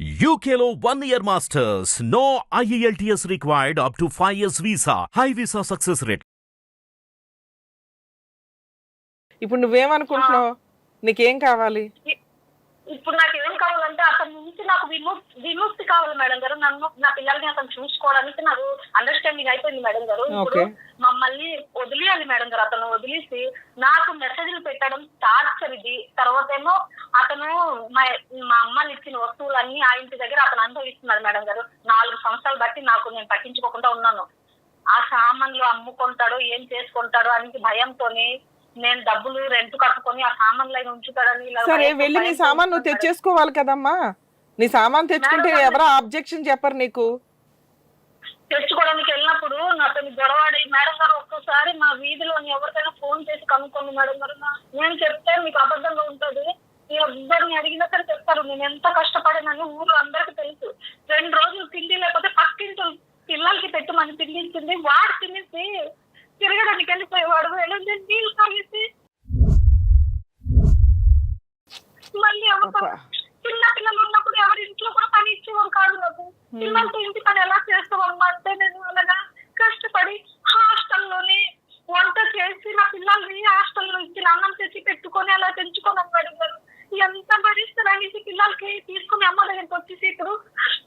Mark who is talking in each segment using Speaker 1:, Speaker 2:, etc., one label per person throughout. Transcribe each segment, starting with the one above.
Speaker 1: యూకేలో one year masters no IELTS required up to five years visa high visa success rate
Speaker 2: ఇప్పుడు నువ్వేమనుకుంటున్నావు? నీకేం కావాలి?
Speaker 3: ఇప్పుడు నాకు ఏం కావాలంటే అతని నుంచి నాకు విముక్తి విముక్తి కావాలి మేడం గారు. నన్ను నా పిల్లల్ని అతను చూసుకోవడానికి నాకు అండర్స్టాండింగ్ అయిపోయింది మేడం గారు. ఇప్పుడు. మమ్మల్ని వదిలేయాలి మేడం గారు. అతను వదిలేసి నాకు మెసేజ్లు పెట్టడం టార్చర్ ఇది తర్వాత ఏమో అతను మా మా అమ్మని ఇచ్చిన వస్తువులన్నీ ఆ ఇంటి దగ్గర అతను అనుభవిస్తున్నాడు మేడం గారు. నాలుగు సంవత్సరాలు బట్టి నాకు నేను పట్టించుకోకుండా ఉన్నాను. ఆ సామాన్లు అమ్ముకుంటాడో ఏం చేసుకుంటాడో అని భయంతోని నేను డబ్బులు రెంట్ కట్టుకొని ఆ సామాన్లు అయిన ఉంచుతాడని
Speaker 2: సరే వెళ్ళి నీ సామాన్ నువ్వు. తెచ్చేసుకోవాలి కదమ్మా. నీ సామాన్ తెచ్చుకుంటే ఎవరో ఆబ్జెక్షన్ చెప్పరు నీకు.
Speaker 3: తెచ్చుకోవడానికి వెళ్ళినప్పుడు నాతో గొడవాడి మేడం గారు ఒక్కసారి మా వీధిలో ఎవరికైనా ఫోన్ చేసి కనుక్కోండి మేడం గారు. నేను చెప్తే మీకు అబద్ధంగా ఉంటది. ఎవరిని అడిగినా సరే చెప్తారు. నేను ఎంత కష్టపడినని ఊరు అందరికి తెలుసు. రెండు రోజులు తిండి లేకపోతే పక్కింటి పిల్లలకి పెట్టమని తిండించింది వాడు తినేసి తిరగడానికి వెళ్ళిపోయేవాడు వెళ్ళి నీళ్ళు తాగేసి మళ్ళీ ఎవరితో
Speaker 2: అబ్బా.
Speaker 3: చిన్న పిల్లలు ఉన్నప్పుడు ఎవరి ఇంట్లో కూడా పని ఇచ్చేవారు కాదు నాకు పిల్లలతో ఇంటి పని ఎలా చేస్తామమ్మా అంటే నేను అలాగా కష్టపడి హాస్టల్లోని వంట చేసి నా పిల్లల్ని హాస్టల్లో ఇచ్చిన అన్నం పెట్టుకొని అలా పెంచుకున్నాను మేడం గారు ఎంత భరిస్తారు అనేసి పిల్లలకి తీసుకుని అమ్మ దగ్గరికి వచ్చేసి ఇప్పుడు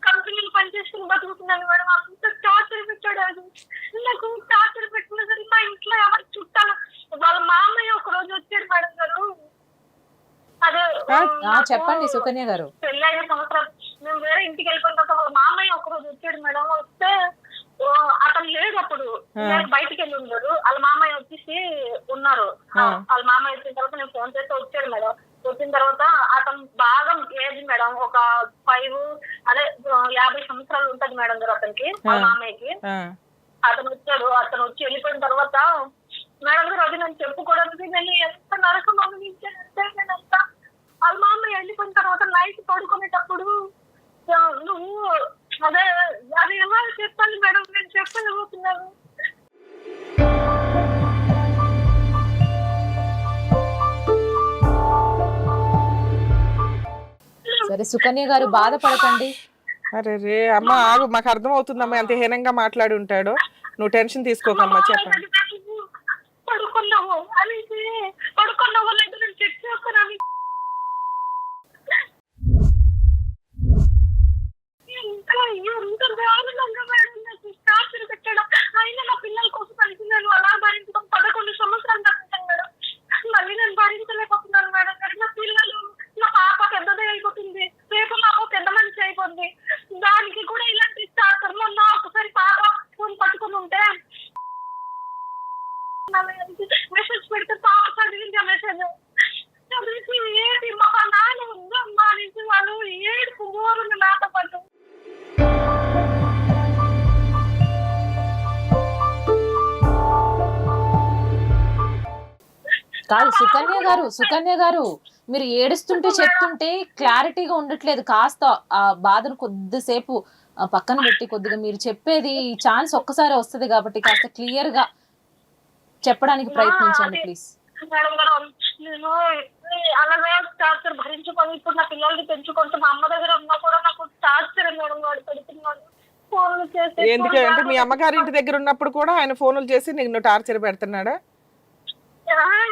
Speaker 3: కంపెనీలు పనిచేసుకుని బతుకుతున్నాను మేడం. అంత టార్చర్ పెట్టాడు అది. నాకు టార్చర్ పెట్టిన సరే మా ఇంట్లో ఎవరు చుట్టాలు వాళ్ళ మామయ్య ఒక రోజు వచ్చాడు మేడం గారు. అదే
Speaker 4: చెప్పండి సుకన్య గారు.
Speaker 3: పెళ్ళైన సంవత్సరం. మేము వేరే ఇంటికి వెళ్ళిపోయిన తర్వాత వాళ్ళ మామయ్య ఒక రోజు వచ్చాడు మేడం. వస్తే అతను లేడు అప్పుడు బయటికి వెళ్ళి ఉన్నారు. వాళ్ళ మామయ్య వచ్చేసి ఉన్నారు. వాళ్ళ మామయ్య వచ్చిన తర్వాత నేను ఫోన్ చేస్తే వచ్చాడు మేడం. వచ్చిన తర్వాత అతను బాగా ఏజ్ మేడం. ఒక ఫైవ్ అదే యాభై సంవత్సరాలు ఉంటది మేడం గారు అతనికి వాళ్ళ. మామయ్యకి. అతను వచ్చాడు. అతను వచ్చి వెళ్ళిపోయిన తర్వాత మేడం గారు అది నేను చెప్పుకోవడానికి నేను ఎంత నరకం అనుభవించానంటే నేను అంత వాళ్ళ మామయ్య వెళ్ళిపోయిన తర్వాత నైట్ పడుకునేటప్పుడు నువ్వు అదే అది ఎలా చెప్పాలి మేడం? చెప్పలేకపోతున్నాను
Speaker 4: సరే సుకన్య గారు బాధపడకండి.
Speaker 2: అరే రే అమ్మ ఆగు మాకు అర్థం అవుతుందమ్మా ఎంత హీనంగా మాట్లాడి ఉంటాడో. నువ్వు టెన్షన్ తీసుకోకమ్మా చెప్పండి.
Speaker 4: కాదు సుకన్య గారు సుకన్య గారు మీరు ఏడుస్తుంటే చెప్తుంటే క్లారిటీగా ఉండట్లేదు. కాస్త ఆ బాధను కొద్దిసేపు పక్కన పెట్టి కొద్దిగా మీరు చెప్పేది ఈ ఛాన్స్ ఒక్కసారి వస్తుంది కాబట్టి కాస్త క్లియర్గా చెప్పడానికి ప్రయత్నించండి ప్లీజ్.
Speaker 3: నేను అలాగే టార్చర్ భరించుకొని ఇప్పుడు నా పిల్లల్ని పెంచుకుంటూ మా అమ్మ దగ్గర ఉన్నా కూడా నాకు టార్చర్ మేడం వాడు పెడుతున్నాడు. ఫోన్లు చేసి
Speaker 2: ఎందుకు? అంటే మీ అమ్మగారి ఇంటి దగ్గర ఉన్నప్పుడు కూడా ఆయన ఫోన్లు చేసి నీకు టార్చర్ పెడుతున్నాడా?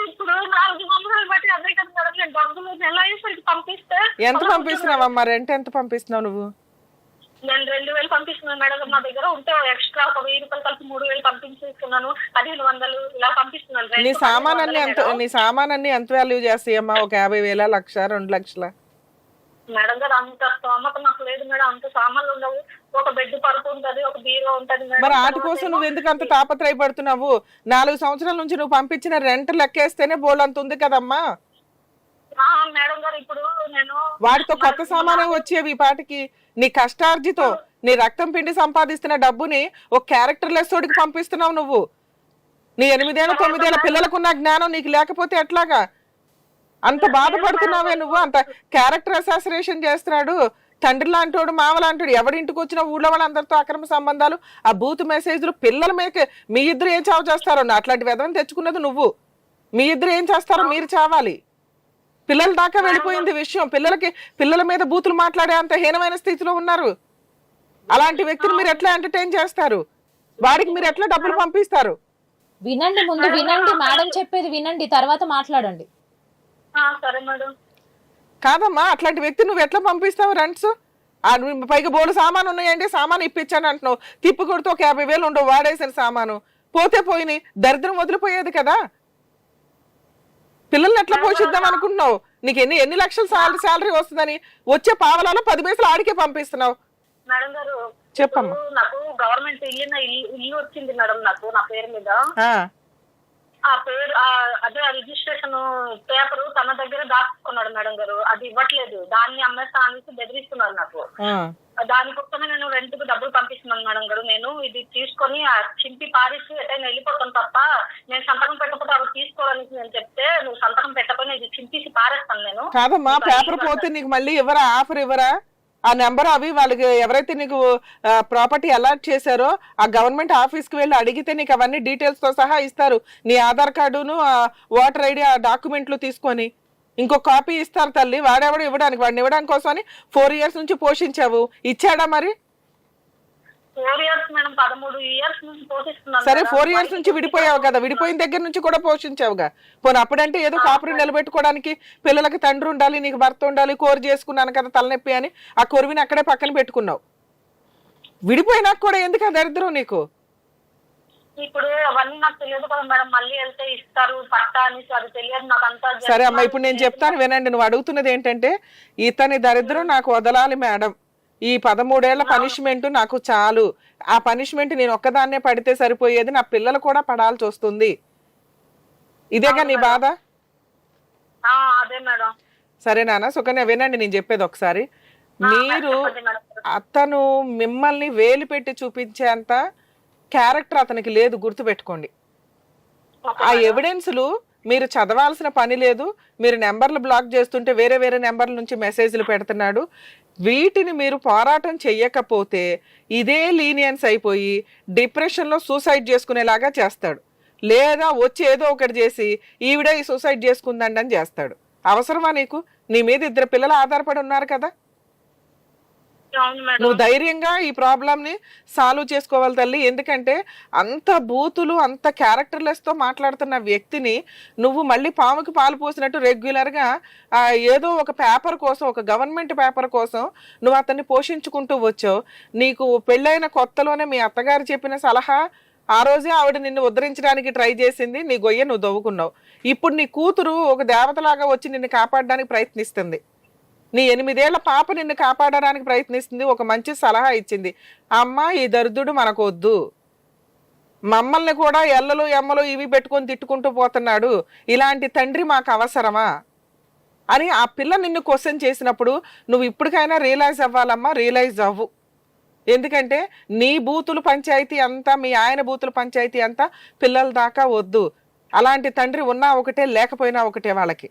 Speaker 3: ఇప్పుడు నాలుగు సంవత్సరాలు బట్టి అదే కదా మేడం? నేను డబ్బులు నెల అయ్యేసరికి పంపిస్తే
Speaker 2: ఎంత పంపిస్తున్నావమ్మా రెంట్ ఎంత పంపిస్తున్నావు నువ్వు?
Speaker 3: నేను రెండు వేలు పంపిస్తున్నాను మేడం. నా దగ్గర ఉంటే ఎక్స్ట్రా ఒక వెయ్యి రూపాయలు కలిపి మూడు వేలు పంపించేస్తున్నాను. పదిహేను వందలు ఇలా పంపిస్తున్నాను.
Speaker 2: నీ
Speaker 3: రెండు
Speaker 2: సామాన్ అన్ని
Speaker 3: పదిహేను
Speaker 2: ఎంత నీ సామాన్ అన్ని ఎంత వాల్యూ చేస్తాయమ్మా? ఒక యాభై వేల లక్ష రెండు లక్షల?
Speaker 3: మేడం గారు అంత స్తోమత నాకు లేదు మేడం. అంత సామాన్లు ఉండవు. ఒక బెడ్ పరుపు ఉంటది ఒక బీరో ఉంటది
Speaker 2: మరి వాటి కోసం నువ్వు ఎందుకు అంత తాపత్రయపడుతున్నావు నాలుగు సంవత్సరాల నుంచి నువ్వు పంపించిన రెంట్ లెక్కేస్తేనే బోల్ అంత ఉంది కదమ్మా.
Speaker 3: మేడం గారు ఇప్పుడు నేను
Speaker 2: వాటితో కొత్త సామానే వచ్చేవి పాటికి. నీ కష్టార్జితో నీ రక్తం పిండి సంపాదిస్తున్న డబ్బుని ఒక క్యారెక్టర్ లెస్ తోడికి పంపిస్తున్నావు నువ్వు. నీ ఎనిమిదేళ్ళ తొమ్మిదేళ్ళ పిల్లలకున్న జ్ఞానం నీకు లేకపోతే ఎట్లాగా? అంత బాధపడుతున్నావే నువ్వు? అంత క్యారెక్టర్ అసాసినేషన్ చేస్తున్నాడు. తండ్రి లాంటోడు మామ లాంటోడు ఎవడింటికి వచ్చిన ఊళ్ళో వాళ్ళందరితో అక్రమ సంబంధాలు ఆ బూత్ మెసేజ్లు పిల్లల మీద మీ ఇద్దరు ఏం చావు చేస్తారో? అట్లాంటి వెధవని తెచ్చుకున్నది నువ్వు. మీ ఇద్దరు ఏం చేస్తారో మీరు చావాలి. పిల్లల దాకా వెళ్ళిపోయింది విషయం. పిల్లలకి పిల్లల మీద బూతులు మాట్లాడే అంత హీనమైన స్థితిలో ఉన్నారు. అలాంటి వ్యక్తిని మీరు ఎట్లా ఎంటర్టైన్ చేస్తారు? వాడికి మీరు ఎట్లా డబ్బులు పంపిస్తారు?
Speaker 4: వినండి ముందు వినండి. మేడం చెప్పేది వినండి. తర్వాత మాట్లాడండి.
Speaker 3: సరే మేడం.
Speaker 2: కాదమ్మా అట్లాంటి వ్యక్తి నువ్వు ఎట్లా పంపిస్తావు రెంట్స్ పైగా బోలు సామాను ఉన్నాయండి సామాను ఇప్పించాను అంటున్నావు. తిప్పి కొడితే ఒక యాభై వేలు ఉండవు వాడేసిన సామాను. పోతే పోయినాయి దరిద్రం వదిలిపోయేది కదా. పిల్లల్ని ఎట్లా పోషిద్దాం అనుకుంటున్నావు? నీకు ఎన్ని ఎన్ని లక్షల సాలరీ శాలరీ వస్తుందని వచ్చే పావలాలో పది పైసలు ఆడికే పంపిస్తున్నావు.
Speaker 3: మేడం గారు
Speaker 2: చెప్పమ్మా.
Speaker 3: నాకు గవర్నమెంట్ ఇల్లు వచ్చింది మేడం నాకు నా పేరు మీద.
Speaker 2: ఆ,
Speaker 3: ఆ పేరు ఆ, అదే రిజిస్ట్రేషన్ పేపర్ తన దగ్గర దాచుకున్నాడు మేడం గారు. అది ఇవ్వట్లేదు. దాన్ని అమ్మేస్తా అనేసి బెదిరిస్తున్నారు నాకు.
Speaker 2: ఆ.
Speaker 3: దానికోసమే నేను రెంట్కు డబ్బులు పంపిస్తున్నాను మేడం గారు. నేను ఇది తీసుకొని ఆ చింపి పారేసి ఎటైనా వెళ్ళిపోతాను తప్ప నేను సంతకం పెట్టకపోతే అవి తీసుకోవాలని నేను చెప్తే నువ్వు సంతకం పెట్టకపోయినా ఇది చింపేసి పారేస్తాను నేను.
Speaker 2: కాదమ్మా పేపర్ పోతే నీకు మళ్ళీ ఇవ్వరా? ఆఫర్ ఇవ్వరా? ఆ నెంబర్ అవి వాళ్ళకి ఎవరైతే నీకు ప్రాపర్టీ అలాట్ చేశారో ఆ గవర్నమెంట్ ఆఫీస్కి వెళ్ళి అడిగితే నీకు అవన్నీ డీటెయిల్స్తో సహా ఇస్తారు. నీ ఆధార్ కార్డును ఓటర్ ఐడి ఆ డాక్యుమెంట్లు తీసుకొని ఇంకో కాపీ ఇస్తారు తల్లి. వాడెవడు ఇవ్వడానికి వాడిని ఇవ్వడానికి కోసమని ఫోర్ ఇయర్స్ నుంచి పోషించావు. ఇచ్చాడా మరి?
Speaker 3: ఫోర్ ఇయర్స్ మేడం పదమూడు ఇయర్స్ నుంచి పోషిస్తున్నాను
Speaker 2: సరే. ఫోర్ ఇయర్స్ నుంచి విడిపోయావు కదా. విడిపోయిన దగ్గర నుంచి కూడా పోషించావుగా. పోనీ అప్పుడంటే ఏదో కాపురం నిలబెట్టుకోవడానికి పిల్లలకి తండ్రి ఉండాలి నీకు భర్త ఉండాలి కోరి చేసుకున్నాను కదా తలనొప్పి అని ఆ కొరివిని అక్కడే పక్కన పెట్టుకున్నావు. విడిపోయినాక కూడా ఎందుకు ఆ దరిద్రం నీకు?
Speaker 3: ఇప్పుడు అవన్నీ నాకు తెలియదు కదా మేడం. మళ్ళీ వెళ్తే ఇస్తారు పట్టా అనేసి అది తెలియదు నాకు అంతా
Speaker 2: సరే అమ్మా ఇప్పుడు నేను చెప్తాను వినండి. నువ్వు అడుగుతున్నది ఏంటంటే ఇతని దరిద్రం నాకు వదలాలి మేడం. ఈ పదమూడేళ్ళ పనిష్మెంట్ నాకు చాలు. ఆ పనిష్మెంట్ నేను ఒక్కదాన్నే పడితే సరిపోయేది నా పిల్లలు కూడా పడాల్సి వస్తుంది. ఇదేగా నీ బాధ? సరే నాన్న సుకన్య వినండి నేను చెప్పేది ఒకసారి. మీరు. అతను మిమ్మల్ని వేలు పెట్టి చూపించేంత క్యారెక్టర్ అతనికి లేదు గుర్తుపెట్టుకోండి. ఆ ఎవిడెన్స్లు మీరు చదవాల్సిన పని లేదు మీరు నెంబర్లు బ్లాక్ చేస్తుంటే వేరే వేరే నెంబర్ల నుంచి మెసేజ్లు పెడుతున్నాడు. వీటిని మీరు పోరాటం చెయ్యకపోతే ఇదే లీనియన్స్ అయిపోయి డిప్రెషన్లో సూసైడ్ చేసుకునేలాగా చేస్తాడు. లేదా వచ్చి ఏదో ఒకటి చేసి ఈవిడ ఈ సూసైడ్ చేసుకుందండి అని చేస్తాడు. అవసరమా నీకు? నీ మీద ఇద్దరు పిల్లలు ఆధారపడి ఉన్నారు కదా. నువ్వు ధైర్యంగా ఈ ప్రాబ్లమ్ని సాల్వ్ చేసుకోవాలి తల్లి. ఎందుకంటే అంత బూతులు అంత క్యారెక్టర్లెస్తో మాట్లాడుతున్న వ్యక్తిని నువ్వు మళ్ళీ పాముకి పాలు పోసినట్టు రెగ్యులర్గా ఏదో ఒక పేపర్ కోసం ఒక గవర్నమెంట్ పేపర్ కోసం నువ్వు అతన్ని పోషించుకుంటూ వచ్చావు. నీకు పెళ్ళైన కొత్తలోనే మీ అత్తగారు చెప్పిన సలహా ఆ రోజే ఆవిడ నిన్ను ఉద్ధరించడానికి ట్రై చేసింది. నీ గొయ్య నువ్వు దవ్వుకున్నావు. ఇప్పుడు నీ కూతురు ఒక దేవతలాగా వచ్చి నిన్ను కాపాడడానికి ప్రయత్నిస్తుంది. నీ ఎనిమిదేళ్ళ పాప నిన్ను కాపాడడానికి ప్రయత్నిస్తుంది ఒక మంచి సలహా ఇచ్చింది. అమ్మ ఈ దరిద్రుడు మనకొద్దు. మమ్మల్ని కూడా ఎల్లలు ఎమ్మలు ఇవి పెట్టుకొని తిట్టుకుంటూ పోతున్నాడు. ఇలాంటి తండ్రి మాకు అవసరమా అని ఆ పిల్ల నిన్ను క్వశ్చన్ చేసినప్పుడు నువ్వు ఇప్పటికైనా రియలైజ్ అవ్వాలమ్మా రియలైజ్ అవ్వు. ఎందుకంటే నీ బూతులు పంచాయతీ అంతా మీ ఆయన బూతులు పంచాయతీ అంతా పిల్లల దాకా వద్దు. అలాంటి తండ్రి ఉన్నా ఒకటే లేకపోయినా ఒకటే వాళ్ళకి.